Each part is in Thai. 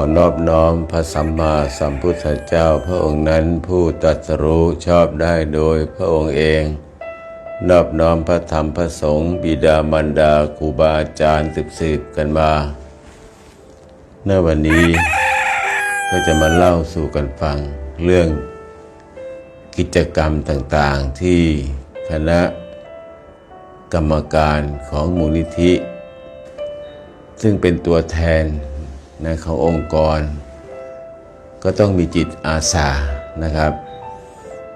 ขอนอบน้อมพระสัมมาสัมพุทธเจ้าพระองค์นั้นผู้ตรัสรู้ชอบได้โดยพระองค์เอง นอบน้อมพระธรรมพระสงฆ์บิดามารดาครูบาอาจารย์สืบสืบๆกันมาในวันนี้ก็จะมาเล่าสู่กันฟังเรื่องกิจกรรมต่างๆที่คณะกรรมการของมูลนิธิ ซึ่งเป็นตัวแทน นะขององค์กร ก็ต้องมีจิตอาสานะครับ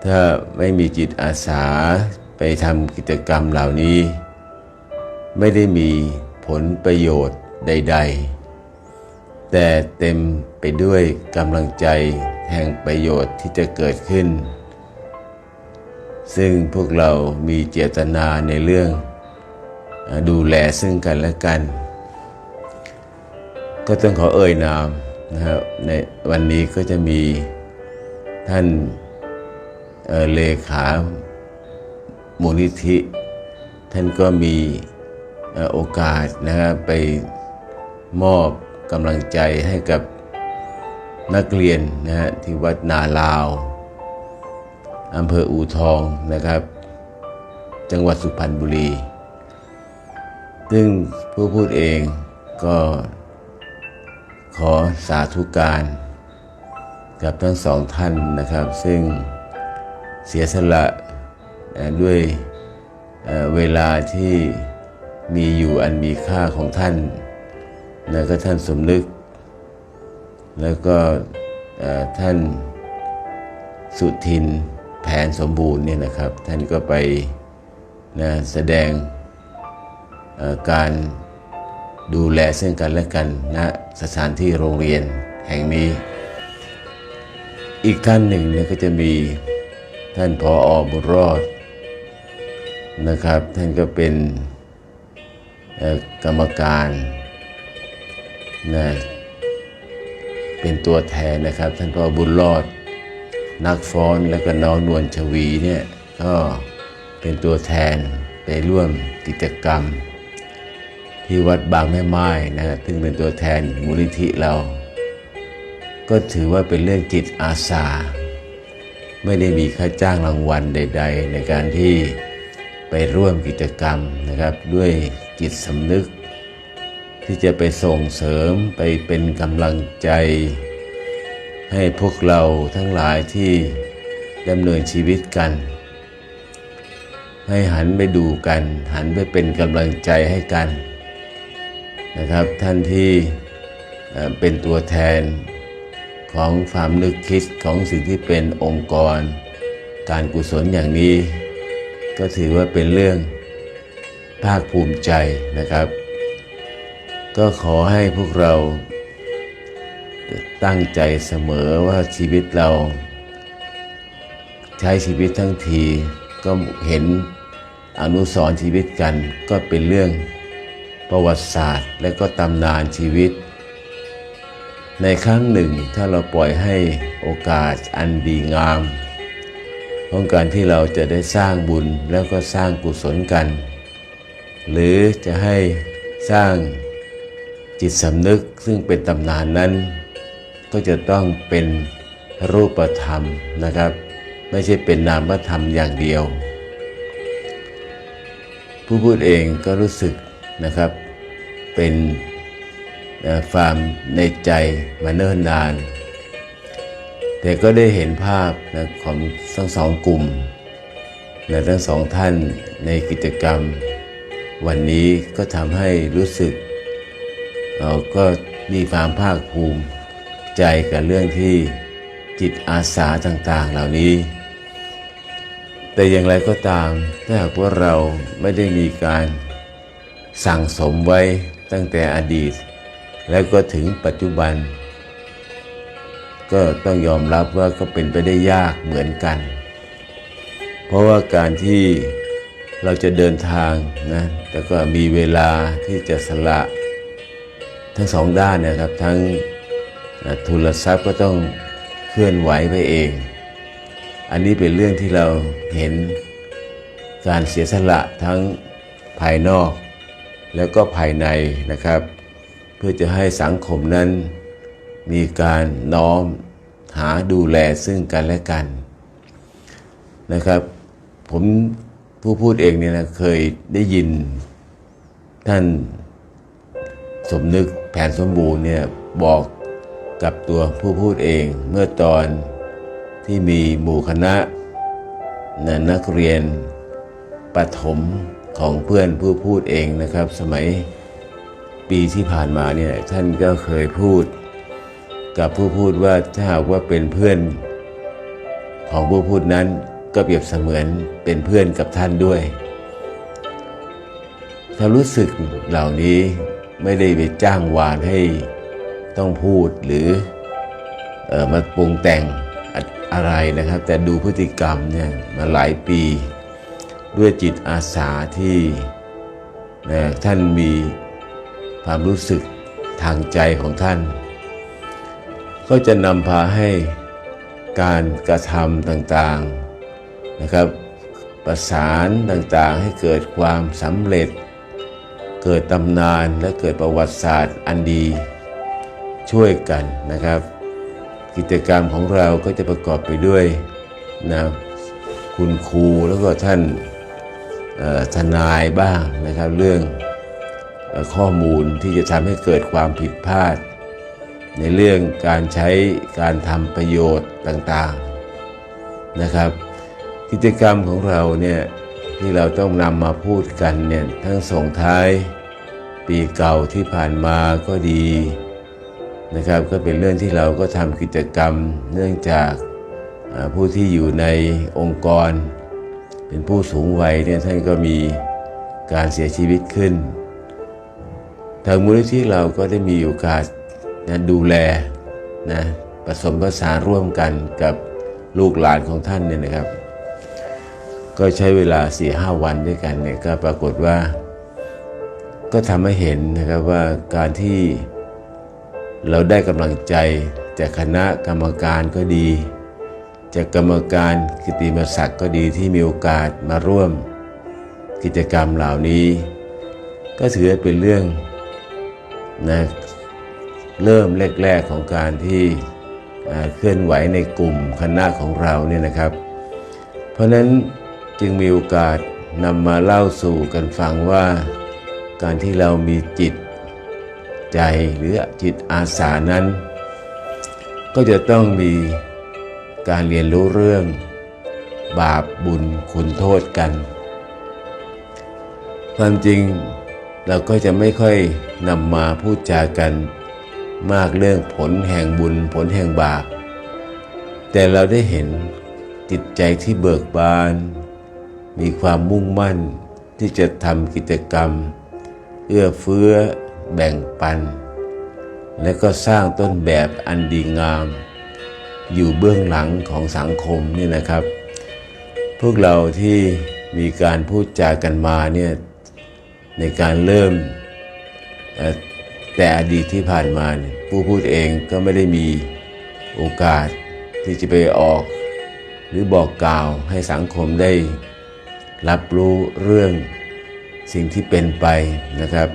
ถ้าไม่มีจิตอาสาไปทำกิจกรรมเหล่านี้ ไม่ได้มีผลประโยชน์ใด ๆ แต่เต็มไปด้วยกำลังใจแห่งประโยชน์ที่จะเกิดขึ้น ซึ่งพวกเรามีเจตนาในเรื่องดูแลซึ่งกันและกัน ก็ต้องขอเอ่ยนามนะครับในวันนี้ก็จะมีท่านเเลขามูลนิธิ ท่านก็มีโอกาสนะครับไปมอบกำลังใจให้กับนักเรียนนะฮะที่วัดนาลาวอำเภออูทองนะครับ จังหวัดสุพรรณบุรี ซึ่งผู้พูดเองก็ ขอสาธุการ กับทั้งสองท่านนะครับ ซึ่งเสียสละด้วยเวลาที่มีอยู่อันมีค่าของท่านแล้วก็ท่านสมนึก แล้วก็ท่านสุทินแผนสมบูรณ์เนี่ยนะครับ ท่านก็ไปนะแสดงการ ดูแลซึ่งกันและกันณสถานที่โรงเรียนแห่งนี้ อีกท่านหนึ่งเนี่ยก็จะมีท่านพออบุญรอดนะครับ ท่านก็เป็นกรรมการนะเป็นตัวแทนนะครับ ท่านพ่อบุญรอด นักฟ้อนและก็น้องนวลชวีเนี่ยก็เป็นตัวแทนไปร่วมกิจกรรม ที่วัดบางแม่ไม้นะครับซึ่งเป็นตัวแทนมูลนิธิเรา ก็ถือว่าเป็นเรื่องจิตอาสา ไม่ได้มีค่าจ้างรางวัลใด ๆ ในการที่ไปร่วมกิจกรรมนะครับ ด้วยจิตสำนึก ที่จะไปส่งเสริมไปเป็นกำลังใจ ให้พวกเราทั้งหลายที่ดำเนินชีวิตกัน ให้หันไปดูกัน หันไปเป็นกำลังใจให้กัน นะครับท่านที่เป็นตัวแทนของความนึกคิดของสิ่งที่เป็นองค์กร การกุศลอย่างนี้ ก็ถือว่าเป็นเรื่องภาคภูมิใจนะครับ ก็ขอให้พวกเราตั้งใจเสมอว่าชีวิตเรา ใช้ชีวิตทั้งทีก็เห็นอนุสรชีวิตกันก็เป็นเรื่อง ประวัติศาสตร์ และก็ตำนานชีวิต ในครั้งหนึ่งถ้าเราปล่อยให้โอกาสอันดีงามของการที่เราจะได้สร้างบุญแล้วก็สร้างกุศลกัน หรือจะให้สร้างจิตสำนึกซึ่งเป็นตำนานนั้น ก็จะต้องเป็นรูปธรรมนะครับ ไม่ใช่เป็นนามธรรมอย่างเดียว ผู้พูดเองก็รู้สึกนะครับ เป็นความในใจมาเนิ่นนาน แต่ก็ได้เห็นภาพนะของทั้งสองกลุ่มและทั้งสองท่านในกิจกรรม วันนี้ก็ทำให้รู้สึกเราก็มีความภาคภูมิใจกับเรื่องที่จิตอาสาต่างๆเหล่านี้ แต่อย่างไรก็ตาม ถ้าหากว่าเราไม่ได้มีการสั่งสมไว้ ตั้งแต่อดีต แล้วก็ถึงปัจจุบัน ก็ต้องยอมรับว่าก็เป็นไปได้ยากเหมือนกัน เพราะว่าการที่เราจะเดินทางนะแต่ก็มีเวลาที่จะสละทั้งสองด้านนะครับ ทั้งทุนทรัพย์ก็ต้องเคลื่อนไหวไปเอง อันนี้เป็นเรื่องที่เราเห็นการเสียสละทั้งภายนอก แล้วก็ภายในนะครับ เพื่อจะให้สังคมนั้นมีการน้อมหาดูแลซึ่งกันและกันนะครับ ผมผู้พูดเองเนี่ยนะเคยได้ยินท่านสมนึกแผนสมบูรณ์เนี่ยบอกกับตัวผู้พูดเองเมื่อตอนที่มีหมู่คณะนะนักเรียนปฐม ของเพื่อนผู้พูดเองนะครับ สมัยปีที่ผ่านมาเนี่ยท่านก็เคยพูด กับผู้พูดว่าถ้าหากว่าเป็นเพื่อนของผู้พูดนั้นก็เปรียบเสมือนเป็นเพื่อนกับท่านด้วยควารู้สึกเหล่านี้ไม่ได้ไปจ้างวานให้ต้องพูดหรือเออมาปรุงแต่งอะไรนะครับ แต่ดูพฤติกรรมเนี่ยมาหลายปี ด้วยจิตอาสาที่นะท่านมีความรู้สึกทางใจของท่าน ก็จะนำพาให้การกระทำต่างๆนะครับ ประสานต่างๆให้เกิดความสำเร็จ เกิดตำนานและเกิดประวัติศาสตร์อันดีช่วยกันนะครับ กิจกรรมของเราก็จะประกอบไปด้วยนะคุณครูแล้วก็ท่าน ทนายบ้างนะครับ เรื่องอข้อมูลที่จะทำให้เกิดความผิดพลาด ในเรื่องการใช้การทำประโยชน์ต่างๆนะครับ กิจกรรมของเราเนี่ยที่เราต้องนำมาพูดกันเนี่ยทั้งส่งท้ายปีเก่าที่ผ่านมาก็ดีนะครับ ก็เป็นเรื่องที่เราก็ทำกิจกรรมเนื่องจากผู้ที่อยู่ในองค์กร เป็นผู้สูงวัยเนี่ยท่านก็มีการเสียชีวิตขึ้น ทางมูลนิธิเราก็ได้มีโอกาสนะดูแลนะผสมผสานร่วมกันกับลูกหลานของท่านเนี่ยนะครับ ก็ใช้เวลา4ีหวันด้วยกันเนี่ยก็ปรากฏว่า ก็ทำให้เห็นนะครับว่าการที่เราได้กำลังใจจากคณะกรรมการก็ดี จากกรรมการกิติมศักดิ์ก็ดีที่มีโอกาสมาร่วม กิจกรรมเหล่านี้ ก็ถือเป็นเรื่องนะเริ่มแรกๆของการที่เคลื่อนไหวในกลุ่มคณะของเราเนี่ยนะครับ เพราะนั้นจึงมีโอกาสนำมาเล่าสู่กันฟังว่า การที่เรามีจิตใจหรือจิตอาสานั้น ก็จะต้องมี การเรียนรู้เรื่อง บาปบุญคุณโทษกัน ความจริงเราก็จะไม่ค่อยนำมาพูดจากัน มากเรื่องผลแห่งบุญผลแห่งบาป แต่เราได้เห็นจิตใจที่เบิกบาน มีความมุ่งมั่นที่จะทำกิจกรรม เอื้อเฟื้อ แบ่งปัน และก็สร้างต้นแบบอันดีงาม อยู่เบื้องหลังของสังคมนี่นะครับ พวกเราที่มีการพูดจากันมาเนี่ยในการเริ่มแต่อดีตที่ผ่านมาผู้พูดเองก็ไม่ได้มีโอกาสที่จะไปออก หรือบอกกล่าวให้สังคมได้ รับรู้เรื่องสิ่งที่เป็นไปนะครับ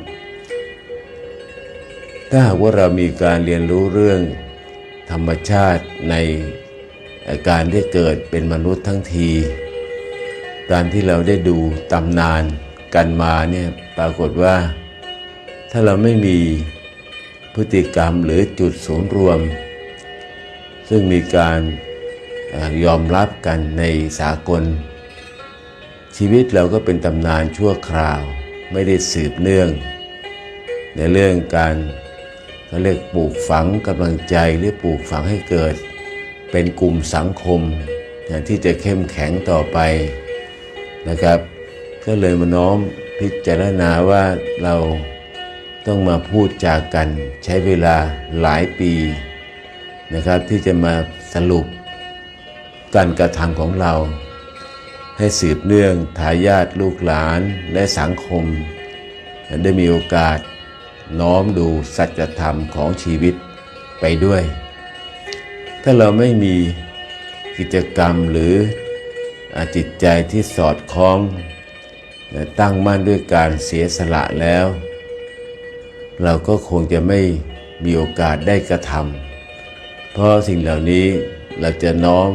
ถ้าหากว่าเรามีการเรียนรู้เรื่อง ธรรมชาติในการที่เกิดเป็นมนุษย์ทั้งที การที่เราได้ดูตำนานกันมาเนี่ยปรากฏว่า ถ้าเราไม่มีพฤติกรรมหรือจุดศูนย์รวม ซึ่งมีการยอมรับกันในสากล ชีวิตเราก็เป็นตำนานชั่วคราว ไม่ได้สืบเนื่อง ในเรื่องการ เขาเรียกปลูกฝังกำลังใจหรือปลูกฝังให้เกิด เป็นกลุ่มสังคมนะที่จะเข้มแข็งต่อไปนะครับ ก็เลยมาน้อมพิจารณาว่าเราต้องมาพูดจากกันใช้เวลาหลายปีนะครับ ที่จะมาสรุปการกระทำของเรา ให้สืบเนื่องทายาทลูกหลานและสังคม ได้มีโอกาส น้อมดูสัจธรรมของชีวิตไปด้วย ถ้าเราไม่มีกิจกรรมหรืออจิตใจที่สอดคล้องและตั้งมั่นด้วยการเสียสละแล้ว เราก็คงจะไม่มีโอกาสได้กระทำเพราะสิ่งเหล่านี้เราจะน้อม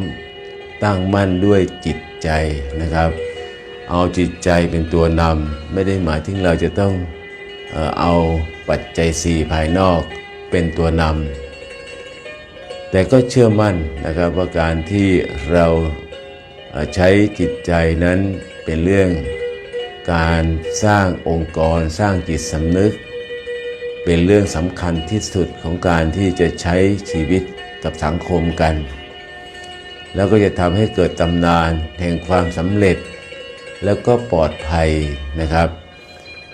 ตั้งมั่นด้วยจิตใจนะครับ เอาจิตใจเป็นตัวนำไม่ได้หมายถึงเราจะต้องเอ่อเอา ปัจจัยสี่ภายนอกเป็นตัวนำแต่ก็เชื่อมั่นนะครับว่าการที่เราใช้จิตใจนั้นเป็นเรื่องการสร้างองค์กรสร้างจิตสำนึก เป็นเรื่องสำคัญที่สุดของการที่จะใช้ชีวิตกับสังคมกัน แล้วก็จะทำให้เกิดตำนานแห่งความสำเร็จ แล้วก็ปลอดภัยนะครับ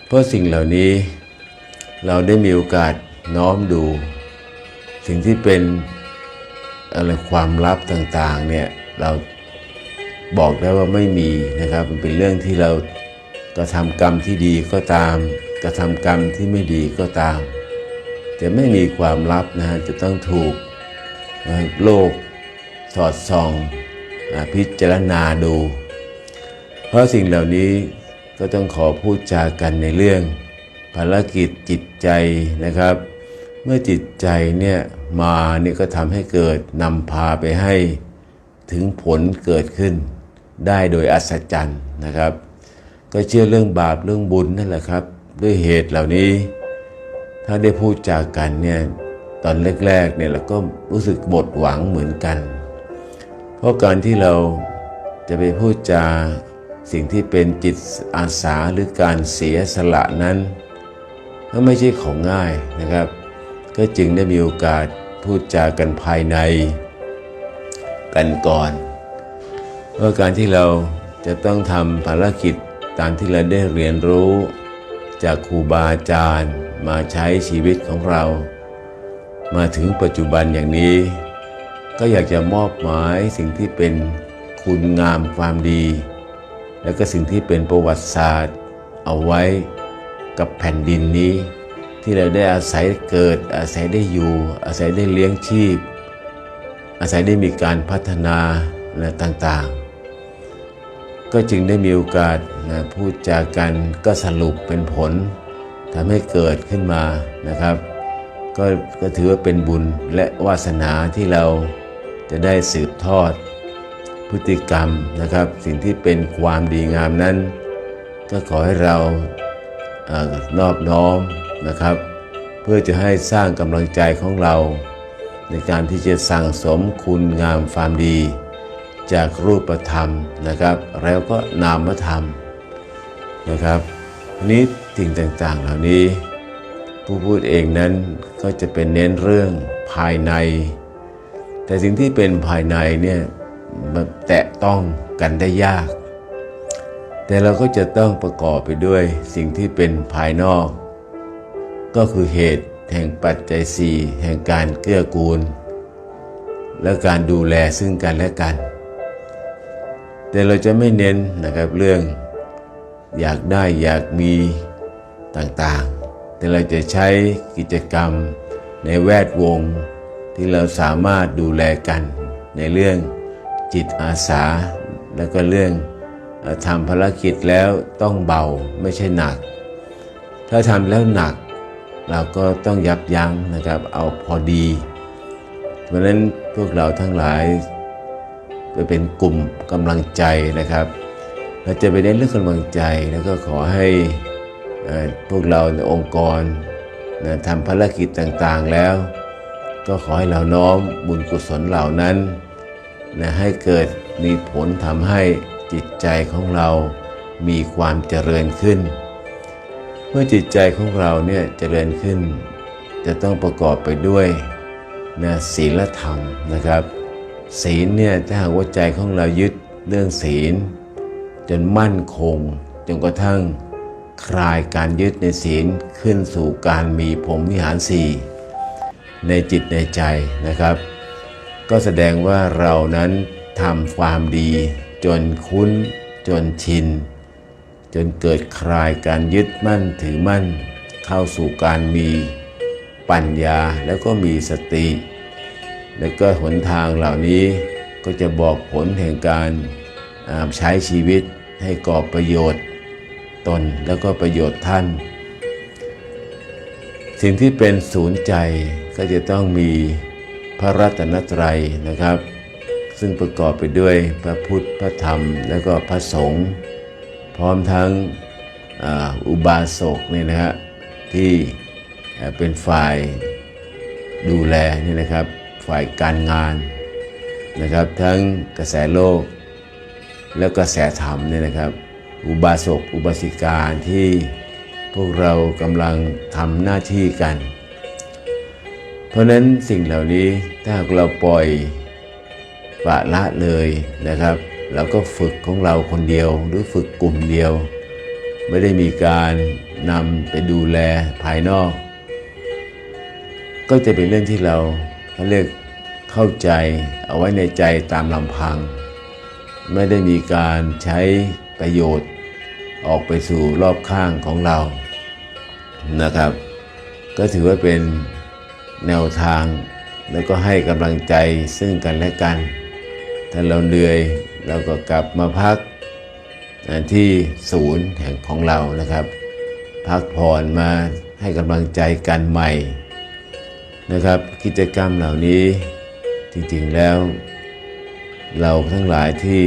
เพราะสิ่งเหล่านี้ เราได้มีโอกาสน้อมดู สิ่งที่เป็นอะไรความลับต่างๆเนี่ยเราบอกได้ว่าไม่มีนะครับ มันเป็นเรื่องที่เรากระทำกรรมที่ดีก็ตาม กระทำกรรมที่ไม่ดีก็ตาม จะไม่มีความลับนะฮะจะต้องถูกโลกสอดส่องพิจารณาดู เพราะสิ่งเหล่านี้ก็ต้องขอพูดจากันในเรื่อง ภารกิจจิตใจนะครับ เมื่อจิตใจเนี่ยมาเนี่ยก็ทำให้เกิดนำพาไปให้ถึงผลเกิดขึ้น ได้โดยอัศจรรย์นะครับ ก็เชื่อเรื่องบาปเรื่องบุญนั่นแหละครับ ด้วยเหตุเหล่านี้ ถ้าได้พูดจากันเนี่ยตอนแรกๆเนี่ยเราก็รู้สึกหมดหวังเหมือนกัน เพราะการที่เราจะไปพูดจาสิ่งที่เป็นจิตอาสาหรือการเสียสละนั้น ก็ไม่ใช่ของง่ายนะครับ ก็จึงได้มีโอกาสพูดจากันภายในกันก่อนว่าการที่เราจะต้องทำภารกิจตามที่เราได้เรียนรู้ จากครูบาอาจารย์มาใช้ชีวิตของเรา มาถึงปัจจุบันอย่างนี้ ก็อยากจะมอบหมายสิ่งที่เป็นคุณงามความดี และก็สิ่งที่เป็นประวัติศาสตร์เอาไว้ กับแผ่นดินนี้ ที่เราได้อาศัยเกิด อาศัยได้อยู่ อาศัยได้เลี้ยงชีพ อาศัยได้มีการพัฒนาและต่างๆ ก็จึงได้มีโอกาสนะพูดจากันก็สรุปเป็นผลทำให้เกิดขึ้นมานะครับก็ก็ถือว่าเป็นบุญและวาสนาที่เราจะได้สืบทอดพฤติกรรมนะครับ สิ่งที่เป็นความดีงามนั้น ก็ขอให้เรา นอบน้อมนะครับ เพื่อจะให้สร้างกำลังใจของเรา ในการที่จะสั่งสมคุณงามความดี จากรูปธรรมนะครับ แล้วก็นามธรรมนะครับนี้สิ่งต่างๆ เหล่านี้ ผู้พูดเองนั้นก็จะเป็นเน้นเรื่องภายใน แต่สิ่งที่เป็นภายในเนี่ยมันแตะต้องกันได้ยาก แต่เราก็จะต้องประกอบไปด้วยสิ่งที่เป็นภายนอก ก็คือเหตุแห่งปัจจัยสี่แห่งการเกื้อกูล และการดูแลซึ่งกันและกัน แต่เราจะไม่เน้นนะครับเรื่องอยากได้อยากมีต่างๆ แต่เราจะใช้กิจกรรมในแวดวง ที่เราสามารถดูแลกัน ในเรื่องจิตอาสาแล้วก็เรื่อง ทำภารกิจแล้วต้องเบาไม่ใช่หนัก ถ้าทำแล้วหนัก เราก็ต้องยับยั้งนะครับ เอาพอดี เพราะฉะนั้นพวกเราทั้งหลายจะเป็นกลุ่มกำลังใจนะครับ เราจะไปเน้นเรื่องกำลังใจแล้วก็ขอให้พวกเราในองค์กรนะทำภารกิจต่างๆแล้ว ก็ขอให้เราน้อมบุญกุศลเหล่านั้นนะให้เกิดมีผลทำให้ จิตใจของเรามีความเจริญขึ้น เมื่อจิตใจของเราเนี่ยเจริญขึ้น จะต้องประกอบไปด้วยนะศีลธรรมนะครับ ศีลเนี่ยถ้าหากว่าใจของเรายึดเรื่องศีล จนมั่นคงจนกระทั่งคลายการยึดในศีลขึ้นสู่การมีพรหมวิหารสี่ในจิตในใจนะครับ ก็แสดงว่าเรานั้นทำความดี จนคุ้น จนชิน จนเกิดคลายการยึดมั่นถือมั่น เข้าสู่การมีปัญญาแล้วก็มีสติ แล้วก็หนทางเหล่านี้ก็จะบอกผลแห่งการใช้ชีวิตให้ก่อประโยชน์ตนแล้วก็ประโยชน์ท่าน สิ่งที่เป็นศูนย์ใจก็จะต้องมีพระรัตนตรัยนะครับ ซึ่งประกอบไปด้วยพระพุทธพระธรรม และก็พระสงฆ์พร้อมทั้งอุบาสกเนี่ยนะฮะที่เป็นฝ่ายดูแลนี่นะครับฝ่ายการงานนะครับ ทั้งกระแสโลก และกระแสธรรมเนี่ยนะครับ อุบาสกอุบาสิกาที่พวกเรากำลังทำหน้าที่กัน เพราะนั้นสิ่งเหล่านี้ถ้าเราปล่อย ปะละเลยนะครับ เราก็ฝึกของเราคนเดียวหรือฝึกกลุ่มเดียว ไม่ได้มีการนำไปดูแลภายนอก ก็จะเป็นเรื่องที่เราเขาเรียกเข้าใจเอาไว้ในใจตามลำพัง ไม่ได้มีการใช้ประโยชน์ ออกไปสู่รอบข้างของเรานะครับ ก็ถือว่าเป็นแนวทางแล้วก็ให้กำลังใจซึ่งกันและกัน ถ้าเราเหนื่อยเราก็กลับมาพักที่ศูนย์แห่งของเรานะครับ พักผ่อนมาให้กำลังใจกันใหม่นะครับ กิจกรรมเหล่านี้จริงๆแล้ว เราทั้งหลายที่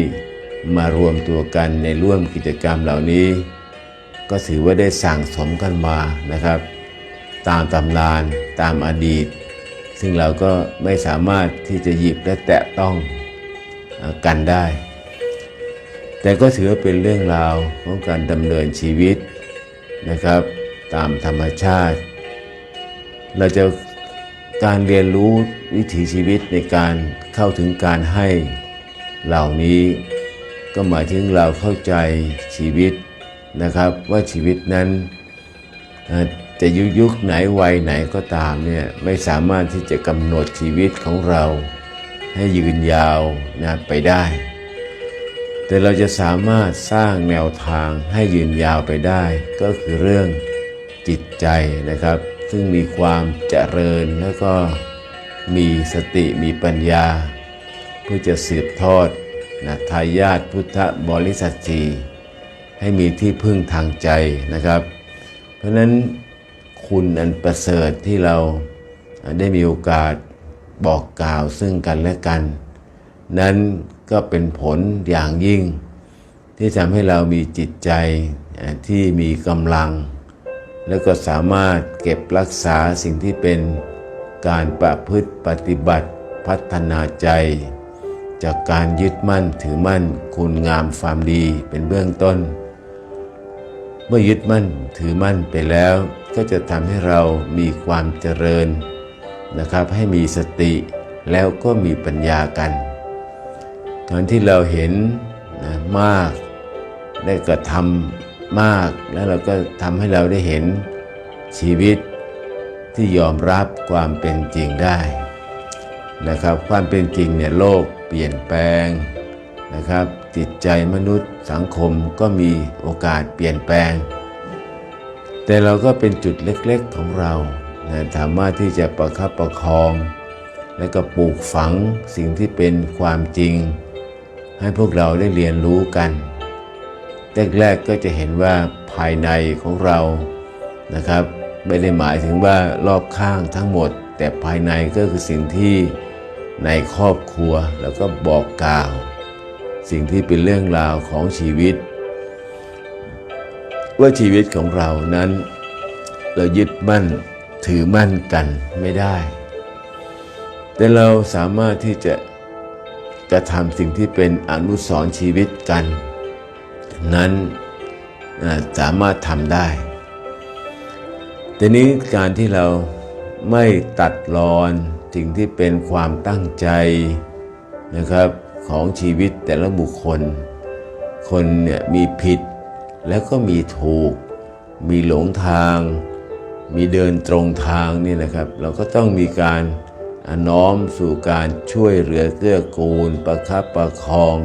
มารวมตัวกันในร่วมกิจกรรมเหล่านี้ ก็ถือว่าได้สั่งสมกันมานะครับ ตามตำนานตามอดีต ซึ่งเราก็ไม่สามารถที่จะหยิบและแตะต้อง กันได้ แต่ก็ถือเป็นเรื่องราวของการดำเนินชีวิตนะครับ ตามธรรมชาติ เราจะการเรียนรู้วิถีชีวิตในการเข้าถึงการให้เหล่านี้ก็หมายถึงเราเข้าใจชีวิตนะครับ ว่าชีวิตนั้นจะยุยุคไหนวัยไหนก็ตามเนี่ยไม่สามารถที่จะกำหนดชีวิตของเรา ให้ยืนยาวนะไปได้ แต่เราจะสามารถสร้างแนวทางให้ยืนยาวไปได้ ก็คือเรื่องจิตใจนะครับ ซึ่งมีความเจริญแล้วก็มีสติมีปัญญา เพื่อจะสืบทอดนะทายาทพุทธบริษัทจีให้มีที่พึ่งทางใจนะครับ เพราะฉะนั้นคุณอันประเสริฐที่เราได้มีโอกาส บอกกล่าวซึ่งกันและกัน นั้นก็เป็นผลอย่างยิ่ง ที่ทำให้เรามีจิตใจที่มีกำลัง แล้วก็สามารถเก็บรักษาสิ่งที่เป็นการประพฤติปฏิบัติพัฒนาใจ จากการยึดมั่นถือมั่นคุณงามความดีเป็นเบื้องต้น เมื่อยึดมั่นถือมั่นไปแล้ว ก็จะทำให้เรามีความเจริญ นะครับให้มีสติแล้วก็มีปัญญากันการที่เราเห็นนะมากได้กระทำมากแล้วเราก็ทำให้เราได้เห็นชีวิตที่ยอมรับความเป็นจริงได้นะครับความเป็นจริงเนี่ยโลกเปลี่ยนแปลงนะครับจิตใจมนุษย์สังคมก็มีโอกาสเปลี่ยนแปลง แต่เราก็เป็นจุดเล็กๆของเรา สามารถที่จะประคับประคอง และก็ปลูกฝังสิ่งที่เป็นความจริง ให้พวกเราได้เรียนรู้กันแรกๆก็จะเห็นว่าภายในของเรานะครับไม่ได้หมายถึงว่ารอบข้างทั้งหมด แต่ภายในก็คือสิ่งที่ในครอบครัวแล้วก็บอกกล่าว สิ่งที่เป็นเรื่องราวของชีวิต ว่าชีวิตของเรานั้น เรายึดมั่น ถือมั่นกันไม่ได้ แต่เราสามารถที่จะกระทำสิ่งที่เป็นอนุสรชีวิตกัน นั้นสามารถทำได้แต่นี้การที่เราไม่ตัดรอนสิ่งที่เป็นความตั้งใจนะครับของชีวิตแต่ละบุคคล คนเนี่ยมีผิดแล้วก็มีถูก มีหลงทาง มีเดินตรงทางนี่นะครับ เราก็ต้องมีการน้อมสู่การช่วยเหลือเกื้อกูล ประคับประคอง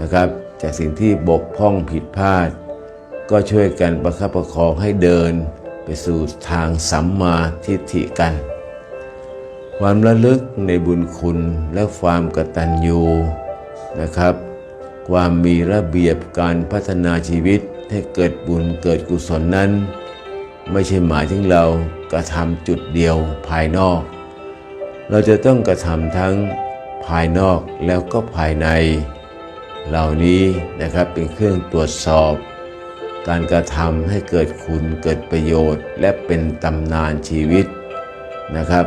นะครับ จากสิ่งที่บกพร่องผิดพลาด ก็ช่วยกันประคับประคองให้เดินไปสู่ทางสัมมาทิฏฐิกัน ความระลึกในบุญคุณและความกตัญญูนะครับ ความมีระเบียบการพัฒนาชีวิตให้เกิดบุญเกิดกุศลนั้น ไม่ใช่หมายถึงเรากระทำจุดเดียวภายนอก เราจะต้องกระทำทั้งภายนอกแล้วก็ภายใน เหล่านี้นะครับเป็นเครื่องตรวจสอบ การกระทำให้เกิดคุณเกิดประโยชน์ และเป็นตำนานชีวิตนะครับ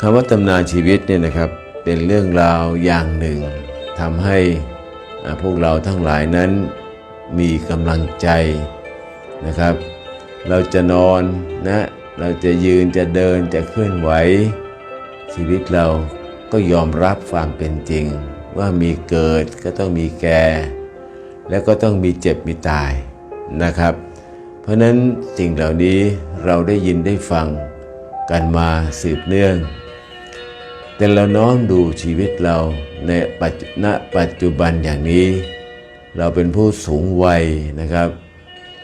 คำว่าตำนานชีวิตเนี่ยนะครับเป็นเรื่องราวอย่างหนึ่งทำให้พวกเราทั้งหลายนั้นมีกำลังใจนะครับ เราจะนอนนะ เราจะยืนจะเดินจะเคลื่อนไหว ชีวิตเราก็ยอมรับความเป็นจริง ว่ามีเกิดก็ต้องมีแก่ แล้วก็ต้องมีเจ็บมีตายนะครับ เพราะนั้นสิ่งเหล่านี้เราได้ยินได้ฟังกันมาสืบเนื่อง แต่เราน้อมดูชีวิตเราในปัจจุบันอย่างนี้ เราเป็นผู้สูงวัยนะครับ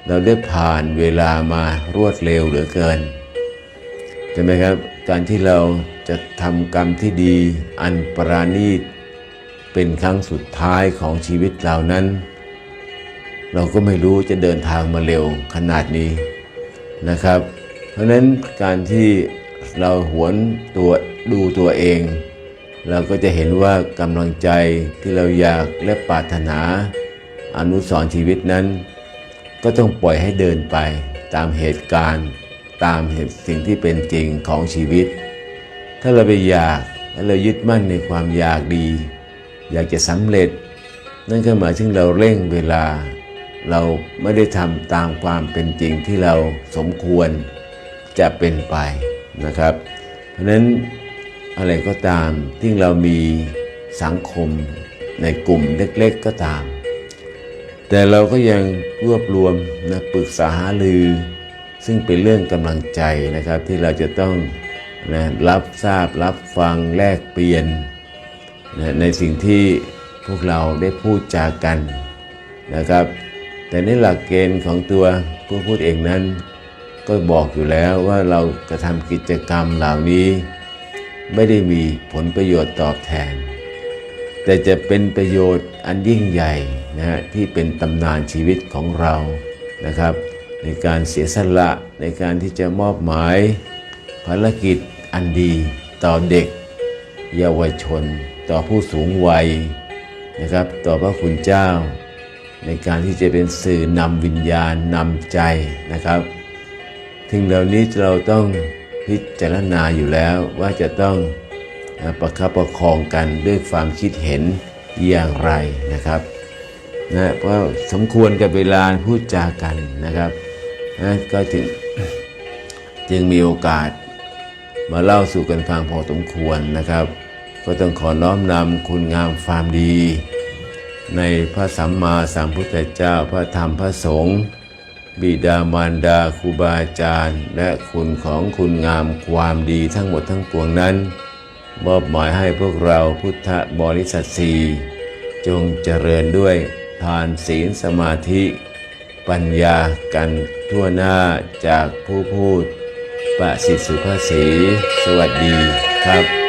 เราได้ผ่านเวลามารวดเร็วเหลือเกินใช่ไหมครับ การที่เราจะทำกรรมที่ดีอันปราณีตเป็นครั้งสุดท้ายของชีวิตเรานั้น เราก็ไม่รู้จะเดินทางมาเร็วขนาดนี้นะครับ เพราะนั้นการที่เราหวนตัวดูตัวเอง เราก็จะเห็นว่ากำลังใจที่เราอยากและปรารถนาอนุสรชีวิตนั้น ก็ต้องปล่อยให้เดินไปตามเหตุการณ์ ตามเหตุสิ่งที่เป็นจริงของชีวิต ถ้าเราไปอยากและเรายึดมั่นในความอยากดี อยากจะสำเร็จ นั่นก็หมายถึงเราเร่งเวลา เราไม่ได้ทำตามความเป็นจริงที่เราสมควรจะเป็นไปนะครับ เพราะฉะนั้นอะไรก็ตามที่เรามีสังคมในกลุ่มเล็กๆก็ตาม แต่เราก็ยัง รวบรวมนะปรึกษาหารือ ซึ่งเป็นเรื่องกำลังใจนะครับ ที่เราจะต้องนะรับทราบรับฟังแลกเปลี่ยนนะในสิ่งที่พวกเราได้พูดจากันนะครับ แต่ในหลักเกณฑ์ของตัวผู้พูดเองนั้น ก็บอกอยู่แล้วว่าเรากระทำกิจกรรมเหล่านี้ ไม่ได้มีผลประโยชน์ตอบแทน แต่จะเป็นประโยชน์อันยิ่งใหญ่ นะฮะที่เป็นตำนานชีวิตของเรานะครับ ในการเสียสละในการที่จะมอบหมายภารกิจอันดีต่อเด็ก เยาวชน ต่อผู้สูงวัยนะครับ ต่อพระคุณเจ้า ในการที่จะเป็นสื่อนำวิญญาณนำใจนะครับทิ้งเหล่านี้เราต้องพิจารณาอยู่แล้วว่าจะต้องประคับประคองกันด้วยความคิดเห็นอย่างไรนะครับ นะเพราะสมควรกับเวลาพูดจากันนะครับนะก็ถึงจึงมีโอกาสมาเล่าสู่กันฟังพอสมควรนะครับ ก็ต้องขอน้อมนำคุณงามความดี ในพระสัมมาสัมพุทธเจ้าพระธรรมพระสงฆ์บิดามารดาครูบาอาจารย์ และคุณของคุณงามความดีทั้งหมดทั้งปวงนั้น มอบหมายให้พวกเราพุทธบริษัทสีจงเจริญด้วย ทานศีลสมาธิ ปัญญากันทั่วหน้าจากผู้พูดประสิทธิสุภาษี สวัสดีครับ